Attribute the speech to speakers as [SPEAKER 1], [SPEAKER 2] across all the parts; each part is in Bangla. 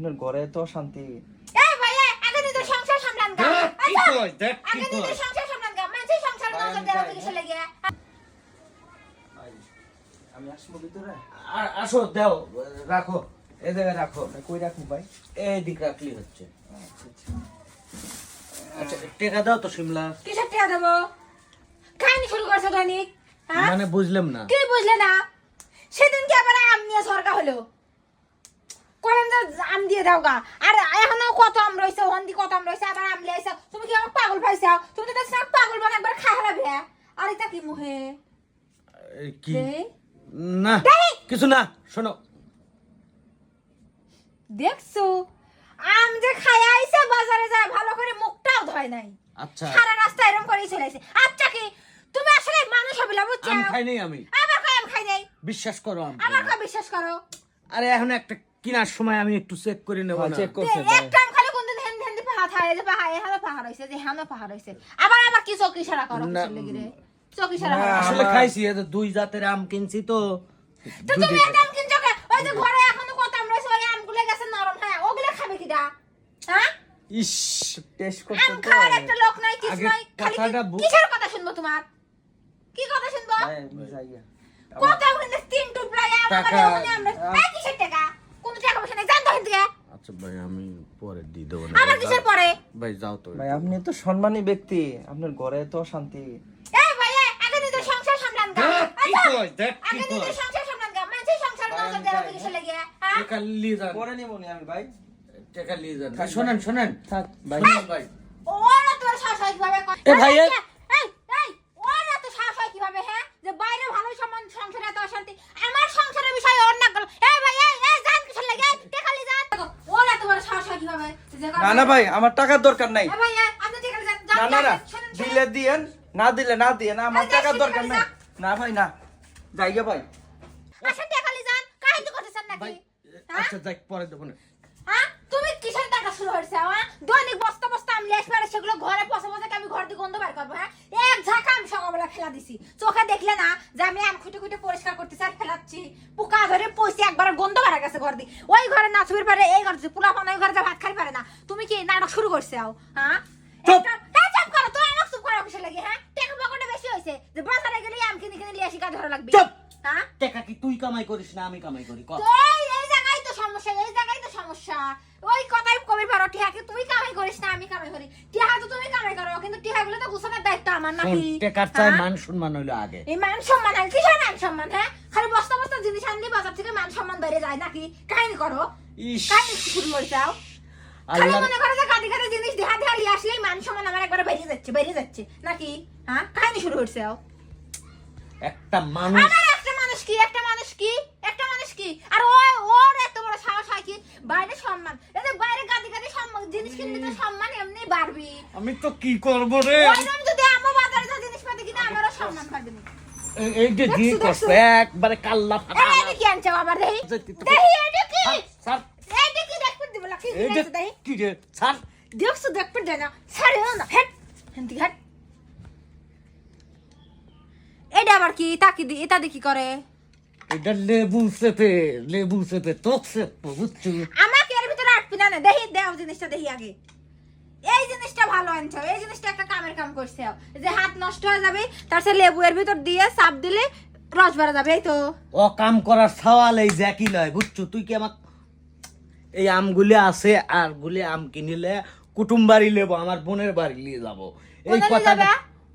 [SPEAKER 1] আপনার ঘরে তো শান্তি
[SPEAKER 2] এই ভাইয়া আগে নিজের সংসার সামলান গা।
[SPEAKER 3] কি
[SPEAKER 2] আচ্ছা,
[SPEAKER 3] দেখ কি
[SPEAKER 2] আগে নিজের সংসার সামলান গা। মানুষের সংসার
[SPEAKER 1] ভাই,
[SPEAKER 2] নজর
[SPEAKER 1] আমি
[SPEAKER 2] দেওয়া
[SPEAKER 1] আসব ভিতরে?
[SPEAKER 3] আসো দেও রাখো। জায়গায় রাখো।
[SPEAKER 1] কই রাখুন ভাই?
[SPEAKER 3] এই দিক রাখলি হচ্ছে। আচ্ছা। টেকা দাও তো
[SPEAKER 2] কিসের টাকা দেবো? কাহিনী শুরু করছ দৈনিক হ্যাঁ?
[SPEAKER 3] মানে বুঝলাম না।
[SPEAKER 2] কি বুঝলে না? সেদিন কি আবার আম নিয়ে সরকার হলো। করেন আম দিয়ে দাও গা। আর এখনও কত আম রয়েছে হন্দি কত আম রয়েছে আবার আম লিয়েছে তুমি কি আমার পাগল পাইছাও তুমি তো দেখছি পাগল বানা একবার খাই হারাবে আর এটা কি মুহে?
[SPEAKER 3] কি? না কিছু না শোনো।
[SPEAKER 2] দেখছ? আম যে খাই আইছে বাজারে যায় ভালো করে মুখটাও ধয় নাই।
[SPEAKER 3] আচ্ছা।
[SPEAKER 2] সারা রাস্তা এরকম করেই চলে আসে আচ্ছা কি? তুমি আসলে মানুষ হবে না বুঝছ?
[SPEAKER 3] আম খাই নাই আমি।
[SPEAKER 2] আবার কয় আম খাই নাই?
[SPEAKER 3] বিশ্বাস করো আম খাই
[SPEAKER 2] আবার। বিশ্বাস করো?
[SPEAKER 3] আরে এখন একটা কেনার সময় আমি একটু চেক করে নেব না।
[SPEAKER 1] চেক
[SPEAKER 2] তে
[SPEAKER 1] করছে ভাই।
[SPEAKER 2] একটা আম খালি কোনদিন হেন হেন পাহাড় থাকে যে পাহাড় এখানে পাহাড় হইছে যে হেন পাহাড় হইছে। আবার আবার কি চকি সারা করো কিসের লাগি রে? চকি সারা করো।
[SPEAKER 3] আসলে খাইছি এই যে দুই জাতের আম কিনছি তো।
[SPEAKER 2] তো তুমি একটা আম কিনছো কে? ওই যে ঘরে এখনও কত আম রয়েছে ওই আমগুলো গেছে নরম হ্যাঁ? ওগুলো খাবে কিডা? হ্যাঁ?
[SPEAKER 3] ইস
[SPEAKER 1] টেস্ট করতে আম
[SPEAKER 2] খাওয়ার একটা লোক নাই কিছু নাই খালি কি- কিসের কথা শুনব তোমার? কি কথা শুনব?
[SPEAKER 1] ভাই আমি।
[SPEAKER 2] কত ওখানে তিন টুকলাই আম ওখানে আমরা এই কিসের কোন টাকা পয়সা নাই জান তো হিন্দি
[SPEAKER 3] আচ্ছা ভাই আমি পরে দিয়ে দেবো না।
[SPEAKER 2] কিসের পরে?
[SPEAKER 3] ভাই যাও তো
[SPEAKER 1] ভাই আপনি তো সম্মানী ব্যক্তি। আপনার ঘরে তো শান্তি
[SPEAKER 2] এই ভাইয়া আগে নিজের সংসার সামলান গা।
[SPEAKER 3] কি
[SPEAKER 2] আচ্ছা,
[SPEAKER 3] দেখ কি
[SPEAKER 2] আগে সংসার সামলান গা। মানুষের সংসার নজর দেওয়া
[SPEAKER 1] যাই।
[SPEAKER 2] কিছু লাগে হ্যাঁ?
[SPEAKER 3] টাকা যান।
[SPEAKER 1] করে নিব নি আমি ভাই।
[SPEAKER 3] টাকা নিয়ে যান।
[SPEAKER 1] থাক,
[SPEAKER 3] শোনেন শোনেন।
[SPEAKER 1] থাক। ভাই
[SPEAKER 3] ভাই।
[SPEAKER 2] ওরা তোর সাহস কীভাবে
[SPEAKER 3] এ ভাই,
[SPEAKER 2] এই, এই, এই, ওরা তো সাহস কীভাবে, হ্যাঁ? যে বাইরে ভালো সম্মান, সংসারে এত অশান্তি। আমার সংসারের বিষয়ে ওর নাক গলাম। এই ভাই, এই, এই, যান কিসের লাগে? এই, টেকালি যান। দেখো, ওর এত বড় সাহস হয় কীভাবে? যে কয়-
[SPEAKER 1] না না ভাই আমার টাকার দরকার নাই না না না। দিলে দিয়েন না দিলে না দিয়ে না আমার টাকার দরকার নাই না ভাই না যাইগে? ভাই
[SPEAKER 2] হ্যাঁ?
[SPEAKER 3] আচ্ছা যাই পরে দেবো না
[SPEAKER 2] হ্যাঁ? তুমি কিসের টাকা শুরু হয়েছে হ্যাঁ? দৈনিক বস্তা বস্তা আমি লেস মারে সেগুলো ঘরে পচে পচে আমি ঘর থেকে গন্ধ বার করব হ্যাঁ এক ঝাঁকা আমি সকালবেলা ফেলা দিছি চোখে দেখলে না যে আমি আম খুঁটে খুঁটে পরিষ্কার করতেছি পোকা ধরে পয়সি একবার গন্ধ বাড়া গেছে ঘর দিয়ে ওই ঘরে নাচবির পারে এই ঘরে পোলা পান ওই ঘরে যা ভাত খাই পারে না। তুমি কি নাটক শুরু করছে আও? হ্যাঁ?
[SPEAKER 3] চুপ!
[SPEAKER 2] করো আমাকে চুপ করো লাগে হ্যাঁ? টাকা পকেটে বেশি যে বাজারে গেলে আম কিনে কিনে লিয়ে আসি গা ধরা লাগবে।
[SPEAKER 3] চুপ!
[SPEAKER 2] হ্যাঁ?
[SPEAKER 3] টাকা কি তুই কামাই করিস না আমি কামাই করি?
[SPEAKER 2] এই এই জায়গায় তো সমস্যা এই জায়গায় তো সমস্যা। ওই কথাই কবি পারো টিহাকে তুই কামাই করিস না আমি কামাই করি। টিহা তো তুমি কামাই করো কিন্তু টিহাগুলো তো গুছানোর দায়িত্ব আমার নাকি।
[SPEAKER 3] টেকার চাই
[SPEAKER 2] হ্যাঁ?
[SPEAKER 3] মান সম্মান হইল আগে।
[SPEAKER 2] এই মান সম্মান আর কিসের মান সম্মান হ্যাঁ? খালি বস্তা বস্তা জিনিস আনলে বাজার থেকে মান সম্মান বেড়ে যায় নাকি? কাহিনী করো। কাহিনী শুরু করে যাও খালি মনে করো যে জিনিস দেহা দেহা আসলেই মান সম্মান আমার একবার বেরিয়ে যাচ্ছে বেরিয়ে যাচ্ছে। নাকি? হ্যাঁ? কাহিনী শুরু হচ্ছে
[SPEAKER 3] একটা মানুষ
[SPEAKER 2] আমার একটা মানুষ কি? একটা মানুষ কি? একটা মানুষ কি? আর ও ওর এত বড় সাহস হয় কি? বাইরে সম্মান। বাইরে গাদি গাদি সম্মান জিনিস কিনলে তো সম্মান এমনি বাড়বি
[SPEAKER 3] আমি তো কি করব রে?
[SPEAKER 2] ওইরকম যদি আমার বাজারে যা জিনিসপাতি কিনে আমারও সম্মান বাড়বে
[SPEAKER 3] এই- যে করছে
[SPEAKER 2] দেখছ?
[SPEAKER 3] একবারে কাল্লা ফাটা
[SPEAKER 2] এই কি আনছো আবার দেহি দেহি এটা কি
[SPEAKER 3] স্যার
[SPEAKER 2] এটা কি। দেখতে দিব না কি
[SPEAKER 3] এই যে
[SPEAKER 2] আনছো দেহি
[SPEAKER 3] কি রে স্যার
[SPEAKER 2] দেখছ দেখতে দেয় না। ছাড়ে না হেট। হেন্তি হাট। এটা আবার কি? তাকি দি এটা দি কি করে?
[SPEAKER 3] এটা লেবু চেপে লেবু চেপে তোক চেপে বুঝছ?
[SPEAKER 2] আমাকে এর ভিতরে আটবি না। দেখি দেও জিনিসটা দেখি আগে। এই জিনিসটা ভালো আনছো। এই জিনিসটা একটা কাম করছে যে হাত নষ্ট হয়ে যাবে তার সাথে লেবু এর ভিতর দিয়ে চাপ দিলে রস বাড়া যাবে এই তো।
[SPEAKER 3] ও কাম করার সওয়াল এই জ্যাকি লয় বুঝছ? তুই কি আমার এই আমগুলি আছে আর গুলি আম কিনিলে কুটুম বাড়ি লেবো আমার বোনের বাড়ি নিয়ে যাব। এই কথা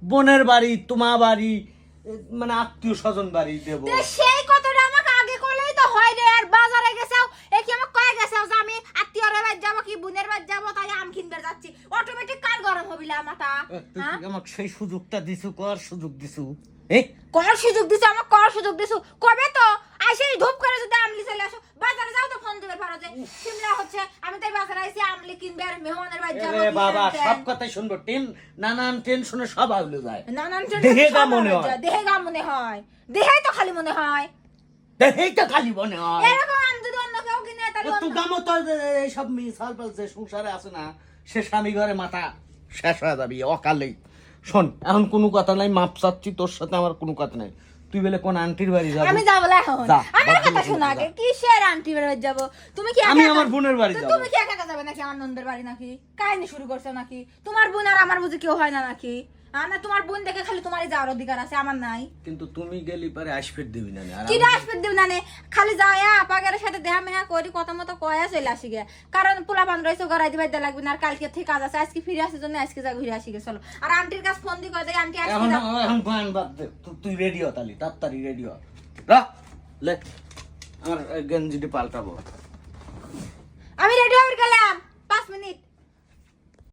[SPEAKER 3] বোনের বাড়ি তোমার বাড়ি মানে আত্মীয় স্বজন বাড়ি দেবো।
[SPEAKER 2] সেই কথাটা আমাকে আগে করলেই তো হয় রে আর বাজারে গেছাও এ কি আমাকে কয়ে গেছাও যে আমি আত্মীয়র বাড়ি যাব কি বোনের বাড়ি যাব তাই আম কিনতে যাচ্ছি। অটোমেটিক গরম হবিলা মাথা
[SPEAKER 3] এ, তুই
[SPEAKER 2] হ্যাঁ?
[SPEAKER 3] আমাকে সেই সুযোগটা দিছু? কর সুযোগ দিছু? এ?
[SPEAKER 2] কর সুযোগ দিছো? আমাকে কর সুযোগ দিছো? কবে তো? আইসে ধূপ করে যদি আমলি চলে আসো। বাজারে যাও তো ফোন দিবে পারো যে সিমলা হচ্ছে আমি তাই বাজারে আইসি আমলি কিনবে আর মেহমানের বাড়ি যাব
[SPEAKER 3] এ বাবা সব শুনব। টেন নানান টেনশনে সব আউলে যায়।
[SPEAKER 2] নানান
[SPEAKER 3] দেহে গা মনে
[SPEAKER 2] হয়। দেহে গা মনে হয়। দেহেই তো খালি মনে হয়।
[SPEAKER 3] দেখেই তো খালি মনে হয়।
[SPEAKER 2] এরকম আম যদি অন্য কেউ কিনে তাহলে
[SPEAKER 3] তো
[SPEAKER 2] অন্য-
[SPEAKER 3] দামও তো মিসাল পালছে সংসারে আছে না সে স্বামী ঘরে মাথা শেষ হয়ে যাবি অকালেই। শোন এখন কোনো কথা নাই মাপ চাচ্ছি তোর সাথে আমার কোনো কথা নাই। তুই বলে কোন আন্টির বাড়ি যাব?
[SPEAKER 2] আমি যাব না এখন। আমার কথা শোনা। আগে কিসের আন্টি বাড়ি যাব? তুমি কি
[SPEAKER 3] আমি আমার বোনের বাড়ি যাব।
[SPEAKER 2] তুমি কি একা একা যাবে নাকি? আমার নন্দের বাড়ি নাকি? কাহিনী শুরু করছ নাকি? তোমার বোন আর আমার বুঝে কেউ হয় না নাকি? না তোমার বোন দেখে খালি তোমারই যাওয়ার অধিকার আছে আমার নাই।
[SPEAKER 3] কিন্তু তুমি গেলি পারে আসফের দিবি না
[SPEAKER 2] কি আসবে দিব না খালি যায়া আপাগের সাথে দেহা মেহা করি কথা মতো কয়া চলে আসি গে। কারণ পোলা পান রয়েছে গড়াই দিবাই দে লাগবে না আর কালকে থেকে কাজ আছে আজকে ফিরে আসার জন্য আজকে যা ঘুরে আসি গে চলো। আর আন্টির কাছে ফোন দি কয় দেয় আন্টি আজকে
[SPEAKER 3] এখন এখন ফান বাদ দে তুই রেডি হ তালি তাড়াতাড়ি রেডি হ। রা লে আমার গেঞ্জিটি পাল্টাবো।
[SPEAKER 2] আমি রেডি হয়ে গেলাম পাঁচ মিনিট।